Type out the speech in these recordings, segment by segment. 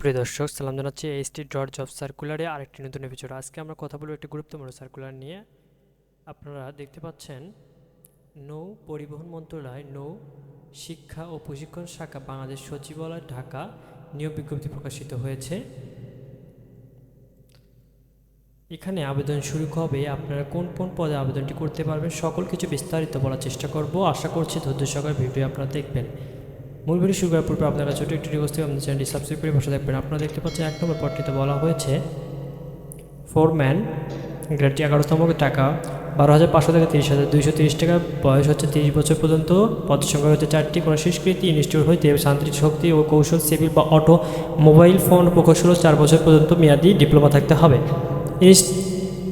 সুপ্রিয় দর্শক, সালাম জানাচ্ছি এইচটি ডট জব সার্কুলারে আরেকটি নতুন এপিসোড আজকে আমরা কথা বলব একটি গুরুত্বপূর্ণ সার্কুলার নিয়ে। আপনারা দেখতে পাচ্ছেন, নৌ পরিবহন মন্ত্রণালয়, নৌ শিক্ষা ও প্রশিক্ষণ শাখা বাংলাদেশ সচিবালয়, ঢাকা, নিয়োগ বিজ্ঞপ্তি প্রকাশিত হয়েছে। এখানে আবেদন শুরু হবে আপনারা কোন কোন পদে আবেদনটি করতে পারবেন, সকল কিছু বিস্তারিত বলার চেষ্টা করব। আশা করছি ধৈর্য সহকারে ভিডিও আপনারা দেখবেন। মূল ভিডিও শুরু করার পূর্বে আপনারা ছোটো একটি রিকোয়েস্ট থেকে আমাদের চ্যানেলটি সাবস্ক্রাইব করে বসে দেখবেন আপনারা দেখতে পাচ্ছেন এক নম্বর পদটিতে বলা হয়েছে ফোর ফোরম্যান গ্রেডটি এগারোতম টাকা, বারো হাজার পাঁচশো থেকে তিরিশ হাজার দুইশো তিরিশ টাকা, বয়স হচ্ছে তিরিশ বছর পর্যন্ত পদ সংখ্যা হচ্ছে চারটি, কোনো সংস্কৃতি ইনস্টিটিউট হইতে শান্তি শক্তি ও কৌশল, সিভিল বা অটো মোবাইল ফোন প্রকৌশল চার বছর পর্যন্ত মেয়াদি ডিপ্লোমা থাকতে হবে।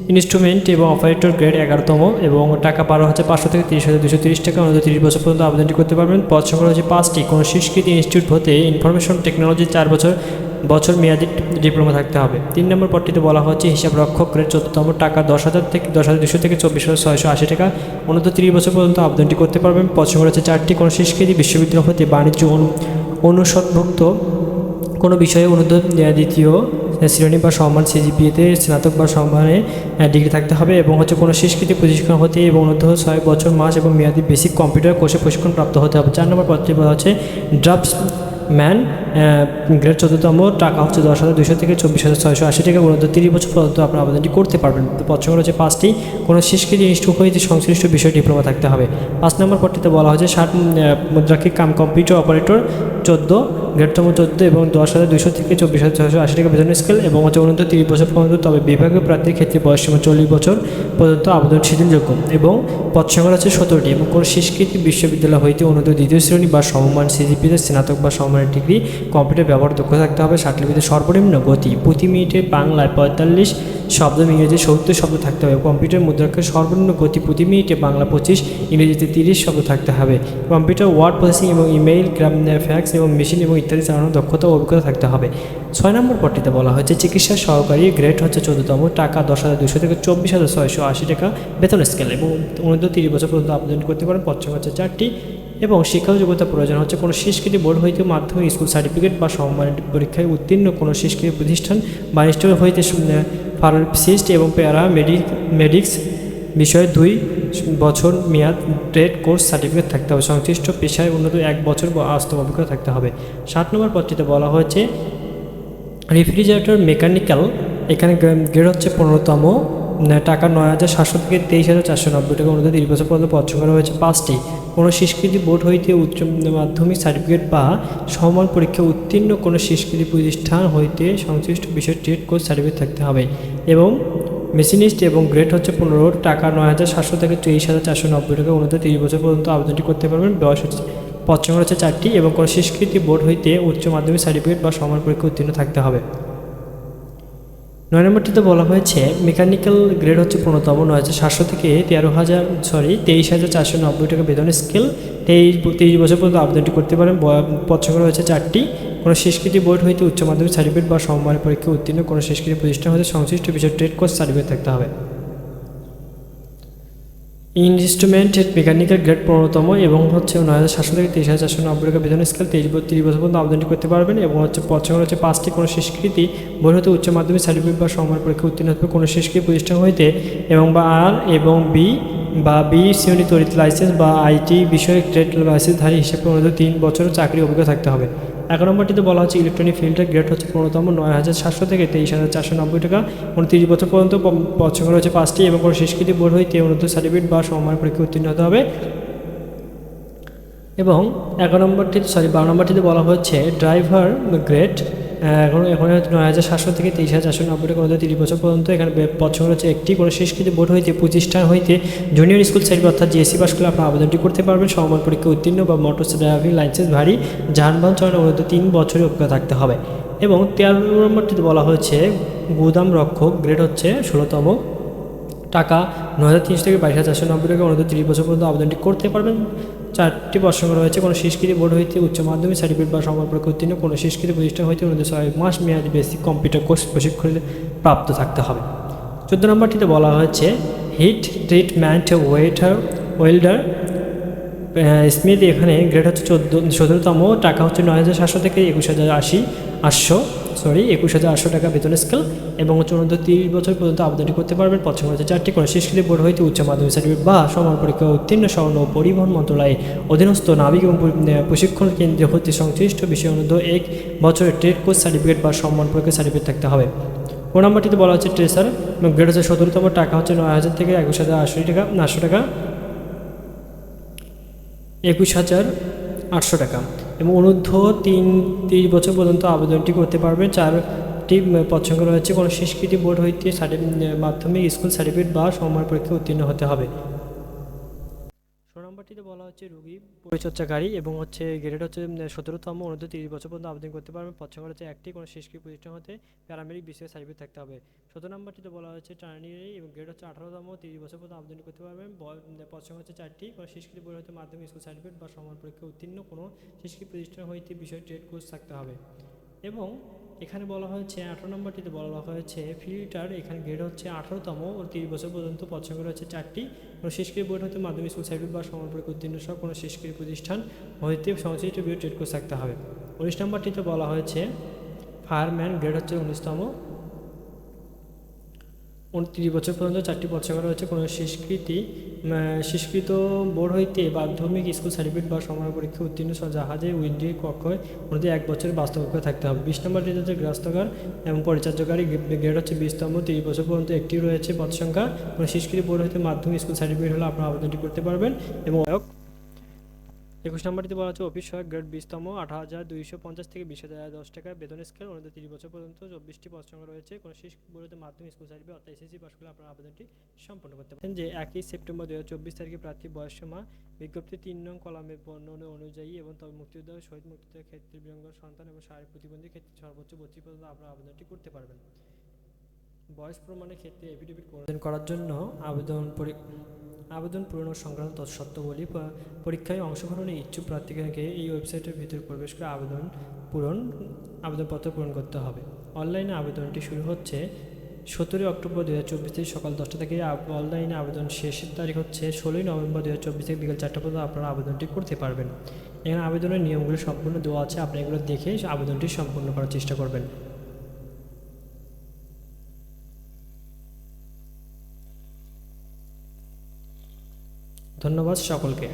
ইনস্ট্রুমেন্ট এবং অপারেটর গ্রেড এগারোতম এবং টাকা বারো হাজার পাঁচশো থেকে তিরিশ হাজার দুশো তিরিশ টাকা অনুযায়ী তিরিশ বছর পর্যন্ত আবেদনটি করতে পারবেন। পদ সংখ্যা রয়েছে পাঁচটি। কোনো সংস্কৃতি ইনস্টিটিউট হতে ইনফরমেশন টেকনোলজি চার বছর বছর মেয়াদি ডিপ্লোমা থাকতে হবে। তিন নম্বর পদটিতে বলা হচ্ছে হিসাব রক্ষক গ্রেড চোদ্দতম, টাকা দশ হাজার থেকে, দশ হাজার দুশো থেকে চব্বিশ হাজার ছয়শো আশি টাকা অনূর্ধ্ব তিরিশ বছর পর্যন্ত আবেদনটি করতে পারবেন। সংখ্যা রয়েছে চারটি। কোনো সংস্কৃতি বিশ্ববিদ্যালয় হতে বাণিজ্য অনু- অনুষদভুক্ত কোনো বিষয়ে অনুদ্ধ দ্বিতীয় শ্রেণি বা সম্মান সিজিপিএতে স্নাতক বা সম্মানে ডিগ্রি থাকতে হবে এবং হচ্ছে কোনো সংস্কৃতি প্রশিক্ষণ হতে এবং অনুদ্ধ ছয় বছর মাস এবং মেয়াদি বেসিক কম্পিউটার কোর্সে প্রশিক্ষণ প্রাপ্ত হতে হবে। চার নম্বর পত্রে বলা হচ্ছে ড্রাফটস ম্যান গ্রেড চোদ্দতম, টাকা হচ্ছে দশ হাজার দুশো থেকে চব্বিশ হাজার ছয়শো আশি টাকা পর্যন্ত তিরিশ বছর পর্যন্ত আপনার আবেদনটি করতে পারবেন। সংখ্যা হচ্ছে পাঁচটি। কোনো সংস্কৃতি ইনস্টিটিউট হইতে সংশ্লিষ্ট বিষয় ডিপ্লোমা থাকতে হবে। পাঁচ নম্বর পদটিতে বলা হয়েছে ষাট মুদ্রাক্ষিক কাম কম্পিউটার অপারেটর, চোদ্দ গ্রেডতম চোদ্দ এবং দশ হাজার দুশো থেকে চব্বিশ হাজার ছশো আশি টাকা বেতন স্কেল এবং হচ্ছে অনন্ত তিরিশ বছর পর্যন্ত, তবে বিভাগীয় প্রার্থীর ক্ষেত্রে বয়স সীমা চল্লিশ বছর পর্যন্ত আবেদন শিথিলযোগ্য এবং পদ সংখ্যা আছে সতেরোটি এবং কোনো সংস্কৃতি বিশ্ববিদ্যালয় হইতে অনন্ত দ্বিতীয় শ্রেণি বা সমমান সিজিপিতে স্নাতক বা সমমানের ডিগ্রি, কম্পিউটার ব্যবহার দক্ষ থাকতে হবে ষাটলিপিতে সর্বনিম্ন গতি, প্রতি মিনিটে বাংলায় পঁয়তাল্লিশ শব্দ ইংরেজি সত্তর শব্দ থাকতে হবে, কম্পিউটার মুদ্রাক্ষের সর্বনিম্ন গতি, প্রতি মিনিটে বাংলা পঁচিশ, ইংরেজিতে তিরিশ শব্দ থাকতে হবে, কম্পিউটার ওয়ার্ড প্রসেসিং এবং ইমেইল, গ্রাম, ফ্যাক্স এবং মেশিন এবং ইত্যাদি চালানোর দক্ষতা ও অভিজ্ঞতা থাকতে হবে। ছয় নম্বর পট্টিতে বলা হয়েছে, চিকিৎসা সহকারী গ্রেড হচ্ছে চোদ্দতম, টাকা দশ হাজার দুশো থেকে চব্বিশ হাজার ছয়শো আশি টাকা বেতন স্কেল এবং অনুদ্ধ তিরিশ বছর পর্যন্ত আবেদন করতে পারেন। পশ্চিম হচ্ছে চারটি এবং শিক্ষা যোগ্যতা প্রয়োজন হচ্ছে কোনো সংস্কৃতি বোর্ড হইতে মাধ্যমিক স্কুল সার্টিফিকেট বা সম্মানিত পরীক্ষায় উত্তীর্ণ কোনো সংস্কৃতি প্রতিষ্ঠান বা হইতে ফার্মাসিস্ট এবং প্যারা মেডিক মেডিক্স বিষয়ে দুই বছর মেয়াদ ট্রেড কোর্স সার্টিফিকেট থাকতে হবে। সংশ্লিষ্ট পেশায় উন্নত এক বছর বাস্তব অভিজ্ঞতা থাকতে হবে। সাত নম্বর পদটিতে বলা হয়েছে, রেফ্রিজারেটর মেকানিক্যাল এখানে গ্রেড হচ্ছে পনেরোতম। টাকা নয় হাজার সাতশো থেকে তেইশ হাজার চারশো নব্বই টাকা অনুযায়ী তিরিশ বছর পর্যন্ত পদ সংখ্যা রয়েছে পাঁচটি। কোনো সংস্কৃতি বোর্ড হইতে উচ্চ মাধ্যমিক সার্টিফিকেট বা সমান পরীক্ষা উত্তীর্ণ কোনো সংস্কৃতি প্রতিষ্ঠান হইতে সংশ্লিষ্ট বিষয়ে ট্রেড কোর্স সার্টিফিকেট থাকতে হবে এবং মেশিনিস্ট এবং গ্রেড হচ্ছে পনেরো টাকা নয় হাজার সাতশো থেকে তেইশ হাজার চারশো নব্বই টাকা। অনুযায়ী তিরিশ বছর পর্যন্ত আবেদনটি করতে পারবেন। বয়স হচ্ছে সংখ্যা হচ্ছে চারটি এবং কোনো স্বীকৃতি বোর্ড হইতে উচ্চ মাধ্যমিক সার্টিফিকেট বা সমান পরীক্ষা উত্তীর্ণ থাকতে হবে। নয় নম্বরটিতে বলা হয়েছে, মেকানিক্যাল গ্রেড হচ্ছে পনেরোতম, নয় হাজার সাতশো থেকে তেরো হাজার, সরি, তেইশ হাজার চারশো নব্বই টাকা বেতন স্কেল। তেইশ তেইশ বছর পর্যন্ত আবেদনটি করতে পারেন। সংখ্যা রয়েছে চারটি। কোনো সংস্কৃতি বোর্ড হইতে উচ্চ মাধ্যমিক সার্টিফিকেট বা সমমানের পরীক্ষা উত্তীর্ণ কোনো সংস্কৃতি প্রতিষ্ঠান হতে সংশ্লিষ্ট বিষয়ে ট্রেড কোর্স সার্টিফিকেট থাকতে হবে। ইনস্ট্রুমেন্ট মেকানিক্যাল গ্রেড পনেরোতম এবং হচ্ছে নয় হাজার সাতশো থেকে তেইশ হাজার চারশো নব্বই টাকা বেতন স্কেল তেইশ তিরিশ বছর পর্যন্ত আবেদনটি করতে পারবেন এবং হচ্ছে পছন্দ হচ্ছে পাঁচটি কোনো সংস্কৃতি বোর্ড হতে উচ্চ মাধ্যমিক সার্টিফিকেট বা সময় পরীক্ষা উত্তীর্ণ হতে কোনো সংস্কৃতি প্রতিষ্ঠান হইতে এবং বা আর এবং বি বা বি শ্রেণি তরিত লাইসেন্স বা আইটি বিষয়ে ট্রেড লাইসেন্সধারী হিসেবে অনুযায়ী তিন বছর চাকরি অভিজ্ঞতা থাকতে হবে। এক নম্বরটিতে বলা হচ্ছে ইলেকট্রনিক ফিল্ডের গ্রেড হচ্ছে পনেরোতম, নয় হাজার সাতশো থেকে তেইশ হাজার চারশো নব্বই টাকা। উনত্রিশ বছর পর্যন্ত পছন্দ হচ্ছে পাঁচটি এবং কোনো শেষকৃতি বোর্ড হইতে অনুদ্ধ সার্টিফিকেট বা সময় পরীক্ষা উত্তীর্ণ হতে হবে। এবং এগারো নম্বরটিতে সরি বারো নম্বরটিতে বলা হচ্ছে ড্রাইভার গ্রেড এখন এখানে নয় হাজার সাতশো থেকে তেইশ হাজার চারশো নব্বই টাকা তিরিশ বছর পর্যন্ত এখানে বে- পছন্দ হচ্ছে একটি। কোনো সংস্কৃতি বোর্ড হইতে প্রতিষ্ঠান হইতে জুনিয়র স্কুল সাইড অর্থাৎ জিএসসি পাস করলে আপনার আবেদনটি করতে পারবেন। সমমান পরীক্ষা উত্তীর্ণ বা মোটর ড্রাইভিং লাইসেন্স ভারী, যানবাহন চালানোর অনুরোধ তিন বছরের অভিজ্ঞতা থাকতে হবে। এবং তেরো নম্বরটিতে বলা হয়েছে, গুদাম রক্ষক গ্রেড হচ্ছে ষোলোতম। টাকা ন হাজার তিনশো থেকে বাইশ হাজার চারশো নব্বই টাকা অনুরোধ তিরিশ বছর পর্যন্ত আবেদনটি করতে পারবেন। চারটি প্রসঙ্গ রয়েছে। কোনো সংস্কৃতি বোর্ড হইতে উচ্চ মাধ্যমিক সার্টিফিকেট বা সম্পর্ক উত্তীর্ণ কোনো সংস্কৃতি প্রতিষ্ঠান হইতে অনুরোধ ছয় মাস মেয়াদি বেসিক কম্পিউটার কোর্স প্রশিক্ষণ প্রাপ্ত থাকতে হবে। চোদ্দ নম্বরটিতে বলা হয়েছে, heat treatment waiter welder smith এখানে গ্রেড হচ্ছে চোদ্দ সতেরোতম টাকা হচ্ছে নয় হাজার সাতশো থেকে একুশ হাজার আশি, আটশো। সরি, একুশ হাজার আটশো টাকা বেতন স্কেল এবং অনূর্ধ্ব তিরিশ বছর পর্যন্ত আবেদনটি করতে পারবেন। পছন্দ হচ্ছে চারটি করে শিক্ষিত বোর্ড হইতে উচ্চ মাধ্যমিক সার্টিফিকেট বা সমান পরীক্ষা উত্তীর্ণ স্বর্ণ পরিবহন মন্ত্রণালয়ে অধীনস্থ নাবিক এবং প্রশিক্ষণ কেন্দ্র হতে সংশ্লিষ্ট বিষয় অনুদ্ধ এক বছরের ট্রেড কোর্স সার্টিফিকেট বা সম্মান পরীক্ষা সার্টিফিকেট থাকতে হবে। ও নাম্বারটিতে বলা হচ্ছে ট্রেসার এবং গ্রেড হচ্ছে সতেরোতম, টাকা হচ্ছে নয় হাজার থেকে একুশ হাজার আশি টাকা, আটশো টাকা, একুশ হাজার আটশো টাকা। এবং অনূর্ধ্ব তিন তিরিশ বছর পর্যন্ত আবেদনটি করতে পারবে। চারটি পছন্দ রয়েছে। কোনো স্বীকৃতি বোর্ড হইতে মাধ্যমে স্কুল সার্টিফিকেট বা সমার পরীক্ষা উত্তীর্ণ হতে হবে। ষোলো বলা হচ্ছে রুগী পরিচর্যাকারী এবং হচ্ছে গ্রেড হচ্ছে সতেরোতম অনূর্ধ্ব তিরিশ বছর পর্যন্ত আবেদন করতে পারবে। পছন্দ হচ্ছে একটি কোনো স্বীকৃতি প্রতিষ্ঠান হতে প্যারামেডিক বিষয়ে সার্টিফিকেট থাকতে হবে। সতেরো নম্বরটিতে বলা হচ্ছে টার্নিয়ারি এবং গ্রেড হচ্ছে আঠারোতম তিরিশ বছর পর্যন্ত আবেদন করতে পারবেন পছন্দ হচ্ছে চারটি কোনো স্বীকৃতি বোর্ড হতে মাধ্যমিক স্কুল সার্টিফিকেট বা সমান পরীক্ষা উত্তীর্ণ কোনো স্বীকৃতি প্রতিষ্ঠান হইতে বিষয় ট্রেড কোর্স থাকতে হবে। এবং এখানে বলা হয়েছে, আঠারো নম্বরটিতে বলা হয়েছে, ফিল্টার এখানে গ্রেড হচ্ছে আঠারোতম ও তিরিশ বছর পর্যন্ত পছন্দ রয়েছে চারটি। কোনো শেষকৃতি বোর্ড হতে মাধ্যমিক স্কুল সার্টিফিকেট বা সমান পরীক্ষা উত্তীর্ণ সহ কোনো শেষকৃতি প্রতিষ্ঠান হইতে সংশ্লিষ্ট বিও ট্রেড কোর্স থাকতে হবে। উনিশ নম্বরটিতে বলা হয়েছে, ফায়ারম্যান গ্রেড হচ্ছে উনিশতম। উনত্রিশ বছর পর্যন্ত চারটি পছন্দ রয়েছে, কোনো স্বীকৃতি স্বীকৃত বোর্ড হইতে মাধ্যমিক স্কুল সার্টিফিকেট বা সমর পরীক্ষা উত্তীর্ণ জাহাজে উইন্ডি কক্ষে মধ্যে এক বছরের বাস্তবক্ষ থাকতে হবে। বিশ নম্বর ডেট হচ্ছে গ্রাস্তকার এবং পরিচার্যকারী গ্রেড হচ্ছে বিশতম, তিরিশ বছর পর্যন্ত একটি রয়েছে পদ সংখ্যা স্বীকৃতি বোর্ড হইতে মাধ্যমিক স্কুল সার্টিফিকেট হলে আপনার আবেদনটি করতে পারবেন এবং একুশ নম্বরটিতে বলা হচ্ছে, অফিস সহায়ক গ্রেড বিশতম আট হাজার দুইশো পঞ্চাশ থেকে বিশ হাজার দশ টাকা। বেতন স্কেল অনুযায়ী তিরিশ বছর পর্যন্ত চব্বিশটি সংখ্যা রয়েছে। কোনো শেষ বলতে মাধ্যমিক স্কুল সার্টিফিকেট অর্থাৎ এসএসসি পাস করলে আপনার আবেদনটি সম্পন্ন করতে পারেন যে একই সেপ্টেম্বর দু হাজার চব্বিশ তারিখে প্রার্থী বয়স সীমা, বিজ্ঞপ্তি তিন নং কলামে বর্ণনা অনুযায়ী এবং তবে মুক্তিযোদ্ধা শহীদ মুক্তিযোদ্ধার ক্ষেত্রে বিরঙ্গন সন্তান এবং শারীরিক প্রতিবন্ধী ক্ষেত্রে সর্বোচ্চ বত্রিশ পর্যন্ত আপনার আবেদনটি করতে পারবেন। বয়স প্রমাণের ক্ষেত্রে এফিডেভিট আবেদন করার জন্য আবেদন আবেদন পূরণ সংক্রান্ত প- পরীক্ষায় অংশগ্রহণের ইচ্ছুক প্রার্থীকে এই ওয়েবসাইটের ভিতরে প্রবেশ করে আবেদন পূরণ, আবেদনপত্র পূরণ করতে হবে। অনলাইনে আবেদনটি শুরু হচ্ছে সতেরোই অক্টোবর দু হাজার চব্বিশ থেকে সকাল দশটা থেকে। অনলাইনে আবেদন শেষের তারিখ হচ্ছে ষোলোই নভেম্বর দু হাজার চব্বিশ থেকে বিকেল চারটা পর্যন্ত আপনারা আবেদনটি করতে পারবেন। এখানে আবেদনের নিয়মগুলো সম্পূর্ণ দেওয়া আছে, আপনি এগুলো দেখে আবেদনটি সম্পূর্ণ করার চেষ্টা করবেন। ধন্যবাদ সকলকে।